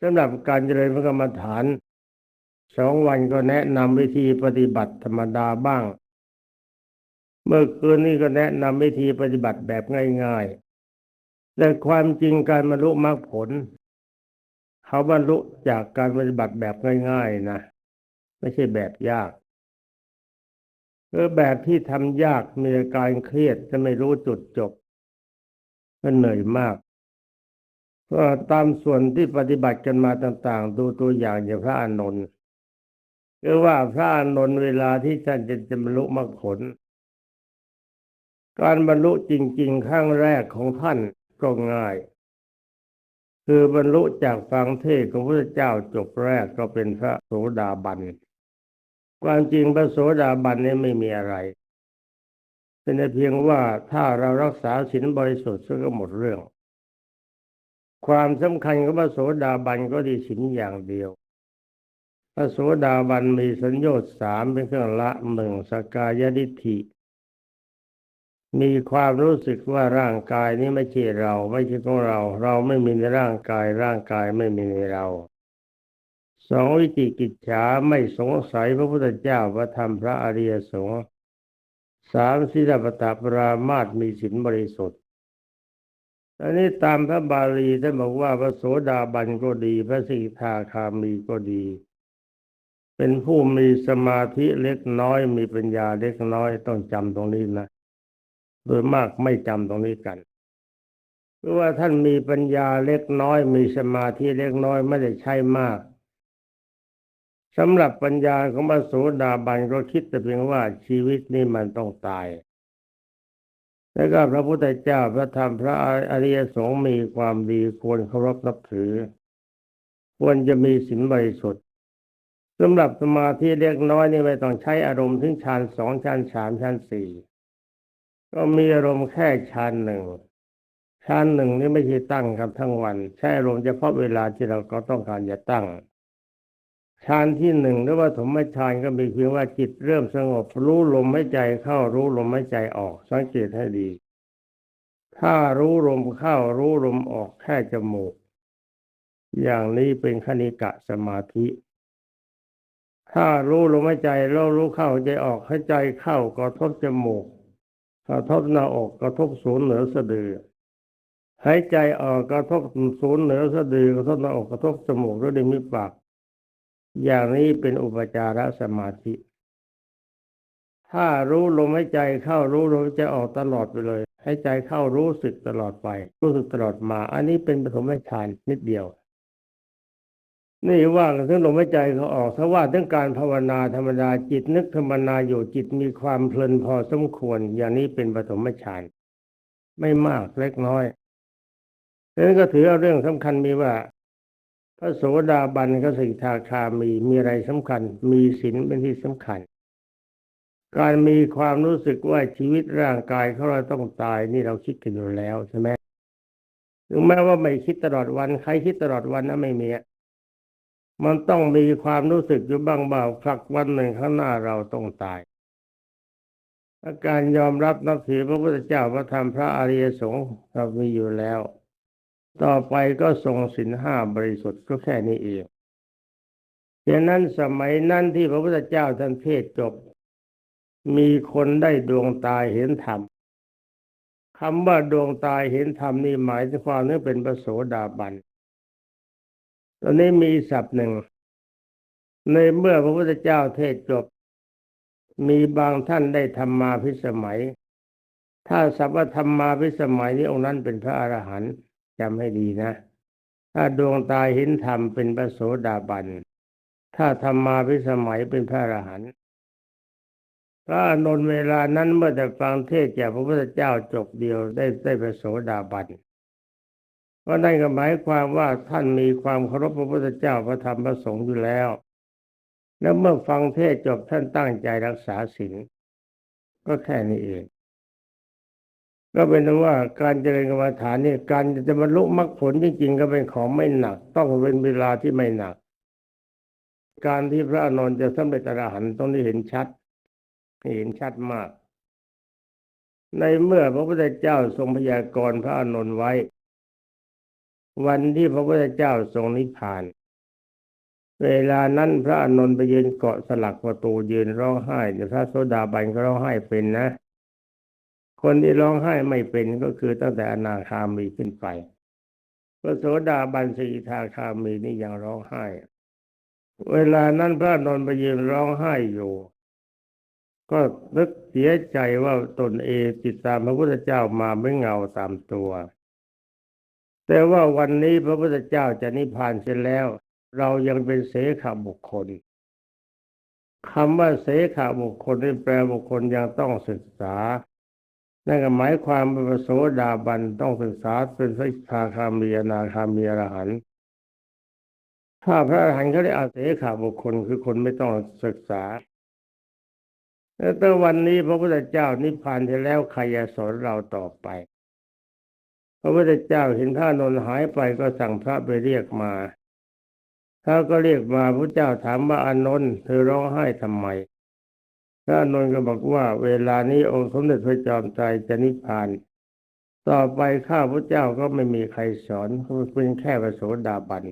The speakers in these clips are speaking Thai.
สำหรับการเจริญพระกรรมฐานสองวันก็แนะนำวิธีปฏิบัติธรรมดาบ้าง เมื่อคืนนี้ก็แนะนำวิธีปฏิบัติแบบง่ายๆ แต่ความจริงการบรรลุมรรคผล เขาบรรลุจากการปฏิบัติแบบง่าย ๆนะ ไม่ใช่แบบยากเออแบบที่ทำยากมีอาการเครียดจะไม่รู้จุดจบมันเหนื่อยมาก ก็ตามส่วนที่ปฏิบัติกันมาต่างๆ ดูตัวอย่างอย่างพระอานนท์คือว่าพระอานนท์เวลาที่ท่านจะจะบรรลุมรรคผล การบรรลุจริง ๆ ครั้งแรกของท่านก็ง่าย คือบรรลุจากฟังเทศของพระเจ้าจบแรกก็เป็นพระโสดาบันความจริงพระโสดาบันนี้ไม่มีอะไร เป็นเพียงว่าถ้าเรารักษาศีลบริสุทธิ์ก็หมดเรื่อง ความสำคัญของพระโสดาบันก็ดีศีลอย่างเดียว พระโสดาบันมีสัญญาสามเป็นเครื่องละหนึ่งสกายดิฐิมีความรู้สึกว่าร่างกายนี้ไม่ใช่เราไม่ใช่ของเรา เราไม่มีในร่างกายร่างกายไม่มีในเราสองวิจิกิจฉาไม่สงสัยพระพุทธเจ้าพระธรรมพระอริยสงฆ์สามสิรปตปรามาตมีศีลบริสุทธิ อันนี้ตามพระบาลีท่านบอกว่าพระโสดาบันก็ดี พระสิกขาคามีก็ดี เป็นผู้มีสมาธิเล็กน้อย มีปัญญาเล็กน้อยต้องจำตรงนี้นะ โดยมากไม่จำตรงนี้กันเพราะว่าท่านมีปัญญาเล็กน้อย มีสมาธิเล็กน้อยไม่ได้ใช้มากสำหรับปัญญาของพระโสดาบันก็คิดแต่เพียงว่าชีวิตนี้มันต้องตาย แล้วก็พระพุทธเจ้าพระธรรมพระอริยสงฆ์มีความดีควรเคารพนับถือ ควรจะมีศีลบริสุทธิ์สำหรับสมาธิเล็กน้อยนี่ไม่ต้องใช้อารมณ์ถึงฌานสองฌานสามฌานสี่ก็มีอารมณ์แค่ฌานหนึ่งฌานหนึ่งนี่ไม่ใช่ตั้งครับทั้งวัน ใช้อารมณ์เฉพาะเวลาที่เราก็ต้องการจะตั้ง ฌานที่หนึ่งหรือว่าสมฌานก็มีเพียงว่าจิตเริ่มสงบ รู้ลมหายใจเข้ารู้ลมหายใจออก สังเกตให้ดี ถ้ารู้ลมเข้ารู้ลมออกแค่จมูก อย่างนี้เป็นคณิกะสมาธิ ถ้ารู้ลมหายใจแล้วรู้เข้าใจออกหายใจเข้ากระทบจมูกกระทบหน้าอกกระทบศูนย์เหนือสะดือหายใจออกกระทบศูนย์เหนือสะดือกระทบหน้าอกกระทบจมูกแล้วดึงมีปาก อย่างนี้เป็นอุปจารสมาธิ ถ้ารู้ลมหายใจเข้ารู้ลมหายใจออกตลอดไปเลยให้ใจเข้ารู้สึกตลอดไป รู้สึกตลอดมา อันนี้เป็นปฐมฌานนิดเดียว นี่ว่าถึงลมหายใจเขาออกถ้าว่าถึงการภาวนาธรรมดาจิตนึกธรรมนาอยู่จิตมีความเพลินพอสมควร อย่างนี้เป็นปฐมฌานไม่มากเล็กน้อยดังนั้นก็ถือเอาเรื่องสำคัญมีว่า พระโสดาบันก็สิกขาคามีมีอะไรสำคัญ มีศีลเป็นที่สำคัญ การมีความรู้สึกว่าชีวิตร่างกายเขาเราต้องตายนี่เราคิดกันอยู่แล้วใช่ไหมถึงแม้ว่าไม่คิดตลอดวันใครคิดตลอดวันนะไม่มีมันต้องมีความรู้สึกอยู่บ้างบ่าสักวันหนึ่งข้างหน้าเราต้องตายอาการยอมรับนับถือพระพุทธเจ้าพระธรรมพระอริยสงฆ์เรามีอยู่แล้ว ต่อไปก็ทรงสินห้าบริสุทธิ์ก็แค่นี้เองดังนั้นสมัยนั้นที่พระพุทธเจ้าท่านเทศจบ มีคนได้ดวงตาเห็นธรรมคำว่าดวงตาเห็นธรรมนี่หมายถึงความนี้เป็นประโสดาบัน ตอนนี้มีศัพท์หนึ่ง ในเมื่อพระพุทธเจ้าเทศจบ มีบางท่านได้ธรรมาพิสมัย ถ้าสัพพธรรมาพิสมัยนี้องค์นั้นเป็นพระอรหันต์ จำให้ดีนะ ถ้าดวงตาเห็นธรรมเป็นพระโสดาบัน ถ้าธรรมาพิสมัยเป็นพระอรหันต์พระอนนเวลานั้นเมื่อแต่ฟังเทศจากพระพุทธเจ้าจบเดียวได้ได้พระโสดาบันก็ได้ก็หมายความว่าท่านมีความเคารพพระพุทธเจ้าพระธรรมพระสงฆ์อยู่แล้ว แล้วเมื่อฟังเทศจบท่านตั้งใจรักษาศีลก็แค่นี้เอง ก็เป็นว่าการเจริญกรรมฐานนี่การจะบรรลุมรรคผลจริงๆก็เป็นของไม่หนัก ต้องเป็นเวลาที่ไม่หนัก การที่พระอนุนจะสำเร็จอรหันต์ต้องได้เห็นชัดเห็นชัดมาก ในเมื่อพระพุทธเจ้าทรงพยากรณ์พระอนุนไว้ วันที่พระพุทธเจ้าทรงนิพพาน เวลานั้นพระอานนไปยืนเกาะสลักประตูยืนร้องไห้พระโสดาบันก็ร้องไห้เป็นนะ คนที่ร้องไห้ไม่เป็นก็คือตั้งแต่อนาคามีขึ้นไปพระโสดาบันสีทาคามีนี่ยังร้องไห้ เวลานั้นพระอนนท์ไปยืนร้องไห้อยู่ ก็นึกเสียใจว่าตนเองติดตามพระพุทธเจ้ามาไม่เงาตามตัว แต่ว่าวันนี้พระพุทธเจ้าจะนิพพานเสร็จแล้ว เรายังเป็นเสขบุคคลคำว่าเสขบุคคลนี่แปลบุคคลยังต้องศึกษา นั่นก็หมายความว่าพระโสดาบันต้องศึกษาเป็นพระคาคามีอนาคามีอรหันต์ถ้าพระอรหันต์เขาได้อาเสขาบุคคลคือคนไม่ต้องศึกษาแต่วันนี้พระพุทธเจ้านิพพานไปแล้วใครจะสอนเราต่อไป พระพุทธเจ้าเห็นพระนนท์หายไปก็สั่งพระไปเรียกมาถ้าก็เรียกมาพระเจ้าถามว่าอานนท์เธอร้องไห้ทำไม ระนนท์ก็บอกว่า เวลานี้องค์สมเด็จพระจอมไตรจะนิพพาน ต่อไปข้าพระเจ้าก็ไม่มีใครสอนเป็นแค่พระโสดาบัน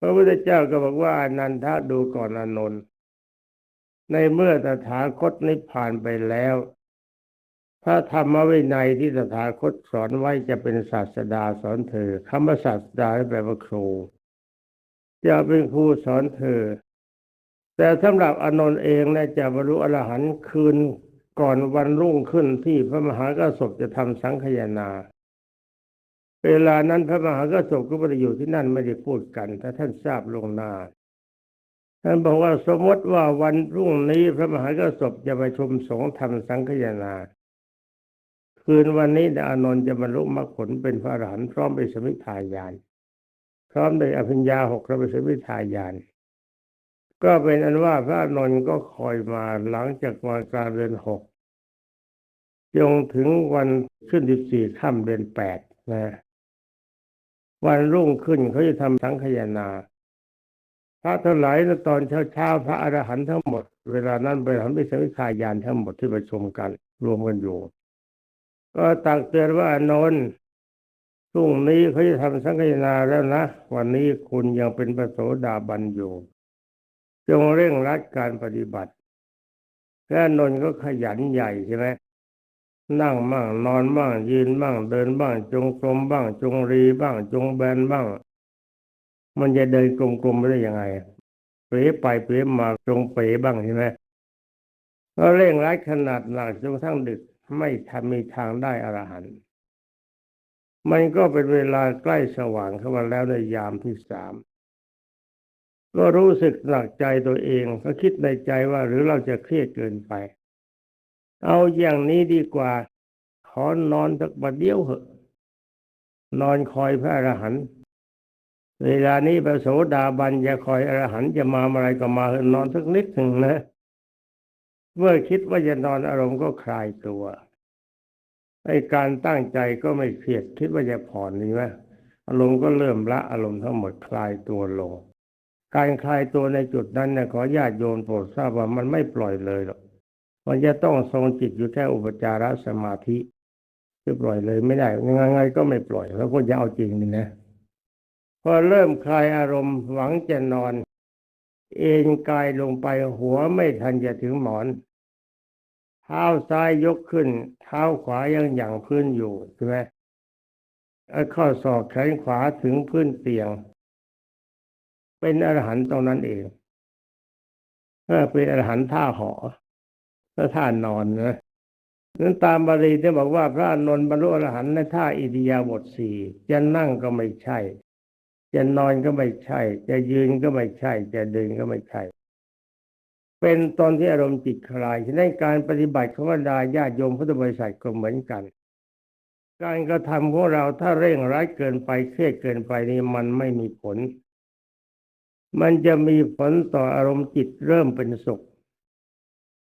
พระพุทธเจ้าก็บอกว่าอนันทะดูก่อนอนนท์ในเมื่อตถาคตนิพพานไปแล้วพระธรรมวินัยที่ตถาคตสอนไว้จะเป็นศาสดาสอนเธอคำว่าศาสดาแปลว่าครูจะเป็นครูสอนเธอ แต่สำหรับอนนท์เองนะจะบรรลุอรหันต์คืนก่อนวันรุ่งขึ้นที่พระมหากษัตริย์จะทำสังขยานาเวลานั้นพระมหากษัตริย์ก็ไม่ได้อยู่ที่นั่นไม่ได้พูดกันแต่ท่านทราบลงหน้าท่านบอกว่าสมมติว่าวันรุ่งนี้พระมหากษัตริย์จะไปชมสงฆ์ทำสังฆยนา คืนวันนี้อานนท์จะบรรลุมรรคผลเป็นพระอรหันต์พร้อมไปสมิทายาน พร้อมด้วยอภิญญาหกและไปสมิทายาน ก็เป็นอันว่าพระนนท์ก็คอยมาหลังจากวันกลางเดือนหกจงถึงวันขึ้นสิบสี่ค่ำเดือนแปดนะวันรุ่งขึ้นเขาจะทำสังฆยนาพระทั้งหลายในตอนเช้าเช้าพระอรหันต์ทั้งหมด เวลานั้นไปทำพิธีขายานทั้งหมดที่ประชุมกัน รวมกันอยู่ ก็ตักเตือนว่าอานนท์พรุ่งนี้เขาจะทำสังฆนาแล้วนะ วันนี้คุณยังเป็นพระโสดาบันอยู่ จงเร่งรัดการปฏิบัติพระนนท์ก็ขยันใหญ่ใช่ไหมนั่งบ้างนอนบ้างยืนบ้างเดินบ้าง จงกรมบ้าง จงรีบ้าง จงแบนบ้าง มันจะเดินกลมๆไปได้ยังไงเป๋ไปเป๋มาจงเป๋บ้างใช่ไหมก็เร่งรัดขนาดหนักจนทั่งดึกไม่ทำมีทางได้อรหันต์มันก็เป็นเวลาใกล้สว่างเข้ามาแล้วในยามที่สาม ก็รู้สึกหนักใจตัวเองก็คิดในใจว่าหรือเราจะเครียดเกินไป เอาอย่างนี้ดีกว่า ขอนอนสักบัดเดียวเหอะ นอนคอยพระอรหันต์เวลานี้พระโสดาบันจะคอยอรหันต์จะมาอะไรก็มาเอนอนสักนิดหนึ่งนะ เมื่อคิดว่าจะนอนอารมณ์ก็คลายตัวไอการตั้งใจก็ไม่เครียดคิดว่าจะผ่อนนี่ไหมอารมณ์ก็เริ่มละอารมณ์ทั้งหมดคลายตัวลง การคลายตัวในจุดนั้นเนี่ยขอญาติโยมโปรดทราบว่ามันไม่ปล่อยเลยหรอกมันจะต้องทรงจิตอยู่แค่อุปจารสมาธิคือปล่อยเลยไม่ได้ยังไงก็ไม่ปล่อย แล้วก็จะเอาจริงนี่นะพอเริ่มคลายอารมณ์หวังจะนอน เอ็นกายลงไปหัวไม่ทันจะถึงหมอน เท้าซ้ายยกขึ้น เท้าขวายังหยั่งพื้นอยู่ใช่ไหมไอ้ข้อศอกแขนขวาถึงพื้นเตียง เป็นอรหันต์ตรงนั้นเองเออเป็นอรหันต์ท่าหอและท่านอนนะนั้นตามบาลีที่บอกว่าพระอนนท์บรรลุอรหันต์ในท่าอิริยาบถสี่จะนั่งก็ไม่ใช่ จะนอนก็ไม่ใช่ จะยืนก็ไม่ใช่ จะเดินก็ไม่ใช่ เป็นตอนที่อารมณ์จิตคลายฉะนั้นการปฏิบัติของบรรดาญาติโยมพุทธบริษัทก็เหมือนกัน การกระทำของเราถ้าเร่งรัดเกินไปเครียดเกินไปนี่มันไม่มีผล มันจะมีผลต่ออารมณ์จิตเริ่มเป็นสุข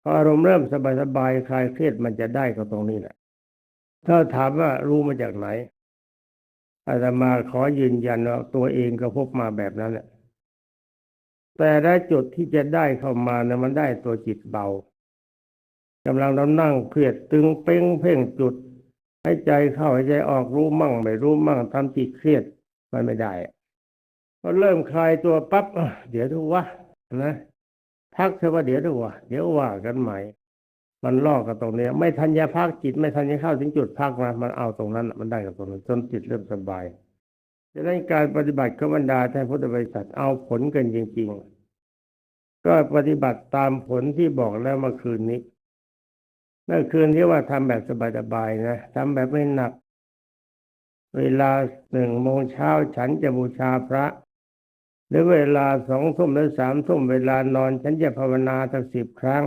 พออารมณ์เริ่มสบายๆคลายเครียดมันจะได้ก็ตรงนี้แหละ ถ้าถามว่ารู้มาจากไหนอาตมาขอยืนยันว่าตัวเองก็พบมาแบบนั้นแหละแต่ละจุดที่จะได้เข้ามานะมันได้ตัวจิตเบากำลังเรานั่งเครียดตึงเป้งเพ่งจุดให้ใจเข้าให้ใจออกรู้มั่งไม่รู้มั่งทำจิตเครียดมันไม่ได้ พอเริ่มคลายตัวปั๊บเดี๋ยวดูวะนะพักเถอะว่าเดี๋ยวดูวะเดี๋ยวว่ากันใหม่ มันลอกกับตรงเนี้ยไม่ทันยาพักจิต ไม่ทันยาเข้าถึงจุดพักนะมันเอาตรงนั้นมันได้กับตรงนั้นจนจิตเริ่มสบายดังนั้นการปฏิบัติขบรรดาท่านพุทธบริษัทเอาผลกันจริง ๆ ก็ปฏิบัติตามผลที่บอกแล้วเมื่อคืนนี้เมื่อคืนที่ว่าทำแบบสบายๆนะทำแบบไม่หนัก เวลาหนึ่งโมงเช้าฉันจะบูชาพระ หรือเวลาสองทุ่มหรือสามทุ่มเวลานอน ฉันจะภาวนาสักสิบครั้ง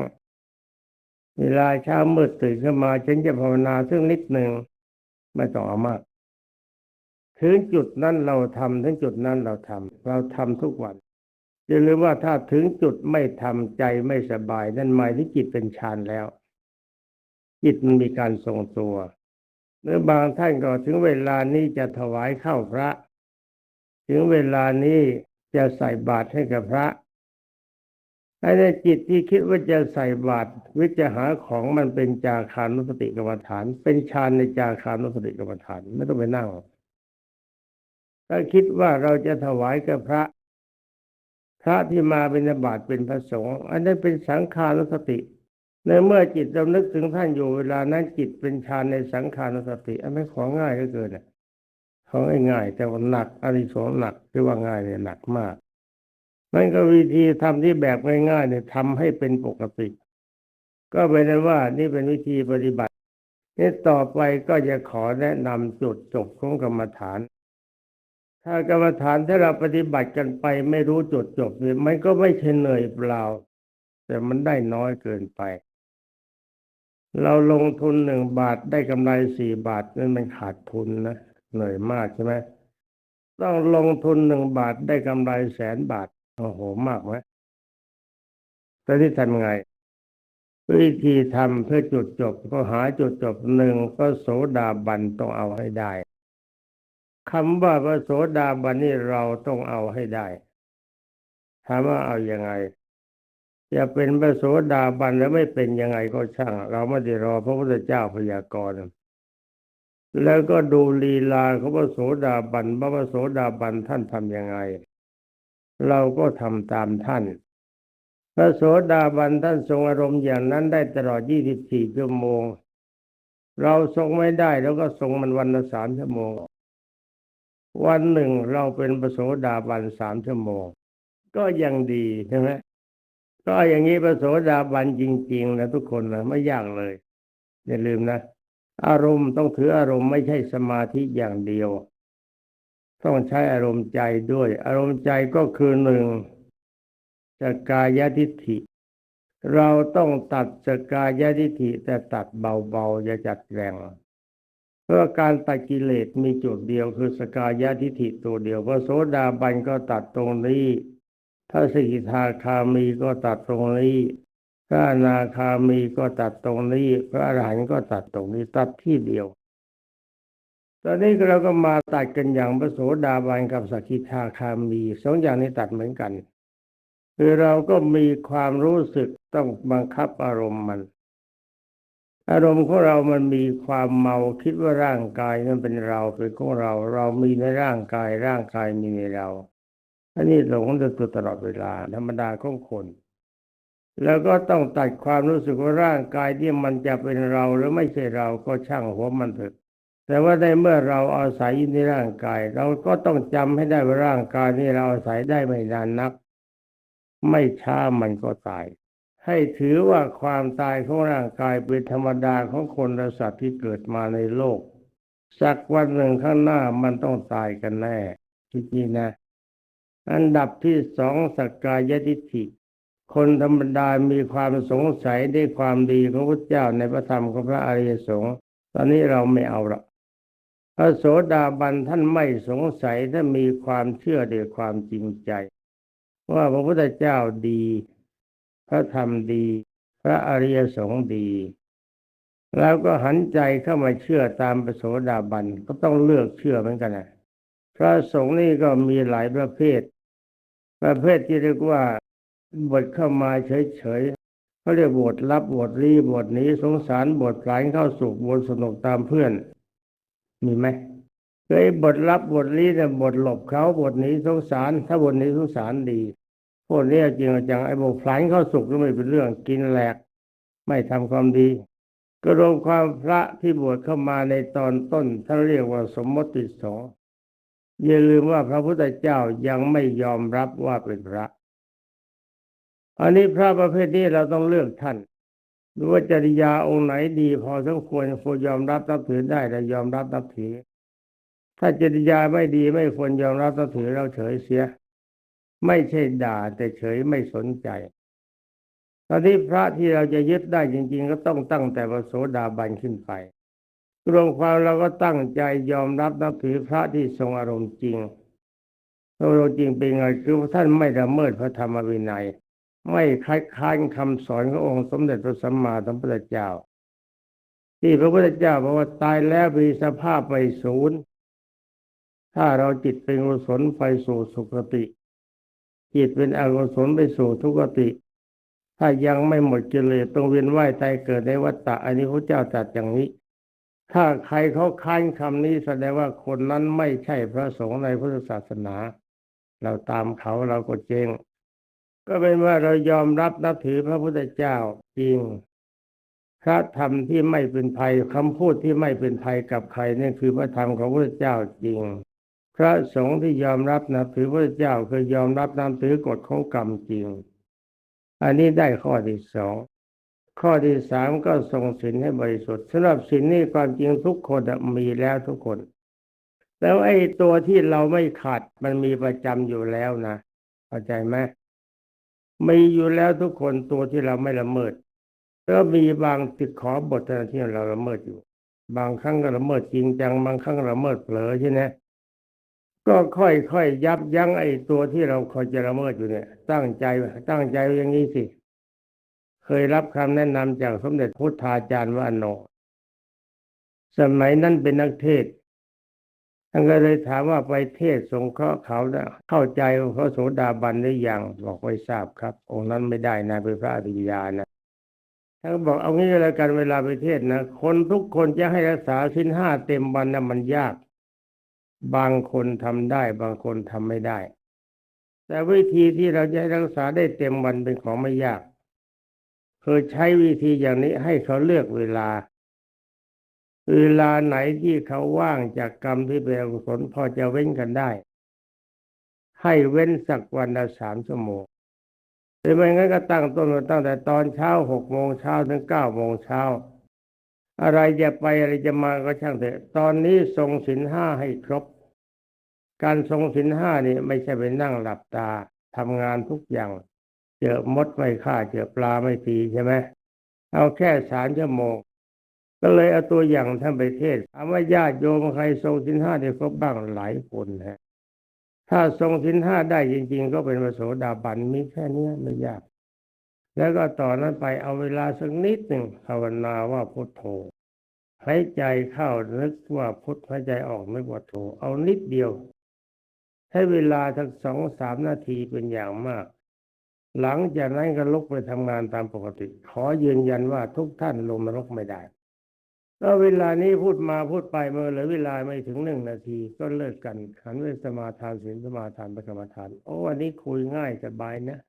เวลาเช้ามืดตื่นขึ้นมา ฉันจะภาวนาซึ่งนิดหนึ่งไม่ต้องเอามาก ถึงจุดนั้นเราทำถึงจุดนั้นเราทำเราทำทุกวันอย่าลืมว่าถ้าถึงจุดไม่ทำใจไม่สบาย นั่นหมายที่จิตเป็นฌานแล้ว จิตมันมีการทรงตัวหรือบางท่านก็ถึงเวลานี้จะถวายข้าวพระ ถึงเวลานี้ จะใส่บาตรให้กับพระไอ้ในจิตที่คิดว่าจะใส่บาตรวิจะหาของมันเป็นจาคานุสติกรรมฐาน เป็นฌานในจาคานุสติกรรมฐานไม่ต้องไปนั่งถ้าคิดว่าเราจะถวายกับพระ พระที่มาเป็นบาตรเป็นพระสงฆ์อันนั้นเป็นสังขานุสติในเมื่อจิตเรานึกถึงท่านอยู่เวลานั้นจิตเป็นฌานในสังขานุสติ อันนั้นของง่ายเหลือเกินอะ ของง่ายๆแต่ว่าหนักอานิสงหนักคือว่าง่ายเนี่ยหนักมากนั่นก็วิธีทำที่แบบง่ายๆเนี่ยทำให้เป็นปกติ ก็เป็นว่านี่เป็นวิธีปฏิบัตินี่ต่อไปก็จะขอแนะนำจุดจบของกรรมฐาน ถ้ากรรมฐานถ้าเราปฏิบัติกันไปไม่รู้จุดจบเนี่ยมันก็ไม่ใช่เหนื่อยเปล่า แต่มันได้น้อยเกินไป เราลงทุนหนึ่งบาทได้กำไรสี่บาทนั่นมันขาดทุนนะ เหนื่อยมากใช่ไหมต้องลงทุนหนึ่งบาทได้กำไรแสนบาทโอ้โหมากไหมแต่ที่ทำไง วิธีทำเพื่อจุดจบ ก็หาจุดจบหนึ่งก็โสดาบันต้องเอาให้ได้คำว่าพระโสดาบันนี่เราต้องเอาให้ได้ถามว่าเอาอยัางไงจะเป็นพระโสดาบันแล้วไม่เป็นยังไงก็ช่าง เราไม่ได้รอพระพุทธเจ้าพยากรณ์ แล้วก็ดูลีลาของพระโสดาบันพระโสดาบันท่านทำยังไง เราก็ทำตามท่าน พระโสดาบันท่านทรงอารมณ์อย่างนั้นได้ตลอด 24 ชั่วโมง เราทรงไม่ได้แล้วก็ทรงมันวันละสามชั่วโมง วันหนึ่งเราเป็นพระโสดาบันสามชั่วโมง ก็ยังดีใช่ไหมก็อย่างนี้พระโสดาบันจริงๆนะทุกคนนะไม่ยากเลย อย่าลืมนะ อารมณ์ต้องถืออารมณ์ไม่ใช่สมาธิอย่างเดียว ต้องใช้อารมณ์ใจด้วย อารมณ์ใจก็คือหนึ่งสกายทิฏฐิ เราต้องตัดสกายทิฏฐิแต่ตัดเบาๆอย่าจัดแรงเพราะการตัดกิเลสมีจุดเดียวคือสกายทิฏฐิตัวเดียวพระโสดาบันก็ตัดตรงนี้ ถ้าสกิทาคามีก็ตัดตรงนี้ พระอนาคามีก็ตัดตรงนี้ พระอรหันต์ก็ตัดตรงนี้ตัดที่เดียว ตอนนี้เราก็มาตัดกันอย่างพระโสดาบันกับสกิทาคามีสองอย่างนี้ตัดเหมือนกัน คือเราก็มีความรู้สึกต้องบังคับอารมณ์มัน อารมณ์ของเรามันมีความเมาคิดว่าร่างกายนั้นเป็นเราเป็นของเรา เรามีในร่างกายร่างกายมีในเราอันนี้หลงตัวตลอดเวลาธรรมดาของคน แล้วก็ต้องตัดความรู้สึกว่าร่างกายที่มันจะเป็นเราหรือไม่ใช่เราก็ช่างหัวมันเถอะ แต่ว่าในเมื่อเราอาศัยอยู่ในร่างกาย เราก็ต้องจำให้ได้ว่าร่างกายนี้เราอาศัยได้ไม่นานนัก ไม่ช้ามันก็ตาย ให้ถือว่าความตายของร่างกายเป็นธรรมดาของคนและสัตว์ที่เกิดมาในโลก สักวันหนึ่งข้างหน้ามันต้องตายกันแน่จริงๆนะ อันดับที่สองสกกายทิฏฐิ คนธรรมดามีความสงสัยในความดีของพระเจ้าในพระธรรมของพระอริยสงฆ์ตอนนี้เราไม่เอาละพระโสดาบันท่านไม่สงสัยถ้ามีความเชื่อด้วยความจริงใจ ว่าพระพุทธเจ้าดี พระธรรมดี พระอริยสงฆ์ดี แล้วก็หันใจเข้ามาเชื่อตามพระโสดาบันก็ต้องเลือกเชื่อเหมือนกันนะพระสงฆ์นี่ก็มีหลายประเภท ประเภทที่เรียกว่า บทเข้ามาเฉยๆเขาเรียกบทรับบทรีบทนี้สงสารบทพลานเข้าสุขบทสนุกตามเพื่อน มีไหมเคยบทรับบทนี้เนี่บทหลบเขาบทนี้สงสาร ถ้าบทนี้สงสารดีพวกนี้จริงจังไอ้บทพลันเข้าสุกก็ไม่เป็นเรื่องกินแหลก ไม่ทำความดีก็รวมความพระที่บวชเข้ามาในตอนต้นท่านเรียกว่าสมมติสงฆ์อย่าลืมว่าพระพุทธเจ้ายังไม่ยอมรับว่าเป็นพระ อันนี้พระประเภทนี้เราต้องเลือกท่านดูว่าจริยาองค์ไหนดี พอสมควรควรยอมรับนับถือได้และยอมรับนับถือ ถ้าจริยาไม่ดีไม่ควรยอมรับนับถือเราเฉยเสีย ไม่ใช่ด่าแต่เฉยไม่สนใจตอนนี้พระที่เราจะยึดได้จริง ๆ ก็ต้องตั้งแต่พระโสดาบันขึ้นไปรวมความเราก็ตั้งใจยอมรับนับถือพระที่ทรงอารมณ์จริงอารมณ์จริงเป็นไงคือท่านไม่ละเมิดพระธรรมวินัย ไม่คัดค้านคำสอนขององค์สมเด็จพระสัมมาสัมพุทธเจ้า ที่พระพุทธเจ้าบอกว่าตายแล้วมีสภาพไปศูนย์ถ้าเราจิตเป็นกุศลไปสู่สุคติ จิตเป็นอกุศลไปสู่ทุกติ ถ้ายังไม่หมดกิเลสต้องเวียนว่ายตายเกิดในวัฏฏะอันนี้พระเจ้าตรัสอย่างนี้ ถ้าใครเขาค้านคำนี้แสดงว่าคนนั้นไม่ใช่พระสงฆ์ในพุทธศาสนา เราตามเขาเราก็เจง ก็เป็นว่าเรายอมรับนับถือพระพุทธเจ้าจริง พระธรรมที่ไม่เป็นภัยคำพูดที่ไม่เป็นภัยกับใครนี่คือพระธรรมของพระพุทธเจ้าจริง พระสงฆ์ที่ยอมรับนับถือพระพุทธเจ้าคือยอมรับนับถือกฎของกรรมจริง อันนี้ได้ข้อที่สองข้อที่สามก็ทรงศีลให้บริสุทธิ์สำหรับศีลนี่ความจริงทุกคนมีแล้วทุกคน แล้วไอ้ตัวที่เราไม่ขาดมันมีประจำอยู่แล้วนะเข้าใจไหม มีอยู่แล้วทุกคนตัวที่เราไม่ละเมิดแล้วมีบางติดขอบทเท่านั้นที่เราละเมิดอยู่ บางครั้งก็ละเมิดจริงจัง บางครั้งละเมิดเผลอใช่ไหมก็ค่อยๆยับยั้งไอ้ตัวที่เราคอยจะละเมิดอยู่เนี่ย ตั้งใจตั้งใจอย่างนี้สิ เคยรับคำแนะนำจากสมเด็จพุทธาจารย์วานโนสมัยนั้นเป็นนักเทศ ท่านก็เลยถามว่าไปเทศสงเคราะห์เขานะเข้าใจว่าเขาโสดาบันหรือยังบอกไม่ทราบครับ องค์นั้นไม่ได้นะเป็นพระอริยานะท่านก็บอกเอางี้ก็แล้วกันเวลาไปเทศนะคนทุกคนจะให้รักษาสิ้นห้าเต็มวันนะมันยาก บางคนทำได้ บางคนทำไม่ได้ แต่วิธีที่เราจะให้รักษาได้เต็มวันเป็นของไม่ยากคือใช้วิธีอย่างนี้ให้เขาเลือกเวลา เวลาไหนที่เขาว่างจากกรรมที่เป็นอกุศลพอจะเว้นกันได้ ให้เว้นสักวันละสามชั่วโมงหรือไม่งั้นก็ตั้งต้นมาตั้งแต่ตอนเช้าหกโมงเช้าถึงเก้าโมงเช้า อะไรจะไปอะไรจะมาก็ช่างเถอะ ตอนนี้ทรงศีลห้าให้ครบ การทรงศีลห้านี่ไม่ใช่ไปนั่งหลับตาทำงานทุกอย่าง เจอมดไม่ฆ่าเจอปลาไม่ตีใช่ไหมเอาแค่สามชั่วโมง ก็เลยเอาตัวอย่างท่านไปเทศน์ถามว่าญาติโยมใครทรงศีลห้าได้ครบบ้างหลายคนฮะถ้าทรงศีลห้าได้จริง ๆ ก็เป็นพระโสดาบันมีแค่เนี้ยไม่ยาก แล้วก็ต่อนนั้นไปเอาเวลาสักนิดหนึ่งภาวนาว่าพุทโธหายใจเข้านึกว่าพุทหายใจออกนึกว่าโธเอานิดเดียว ให้เวลาทั้งสองสามนาทีเป็นอย่างมาก หลังจากนั้นก็ลุกไปทำงานตามปกติ ขอยืนยันว่าทุกท่านลงนรกไม่ได้ แล้วเวลานี้พูดมาพูดไปเมื่อเหลือเวลาไม่ถึงหนึ่งนาที ก็เลิกกันหันไปสมาทานศีลสมาทานประกรรมฐาน โอ้วันนี้คุยง่ายสบายนะ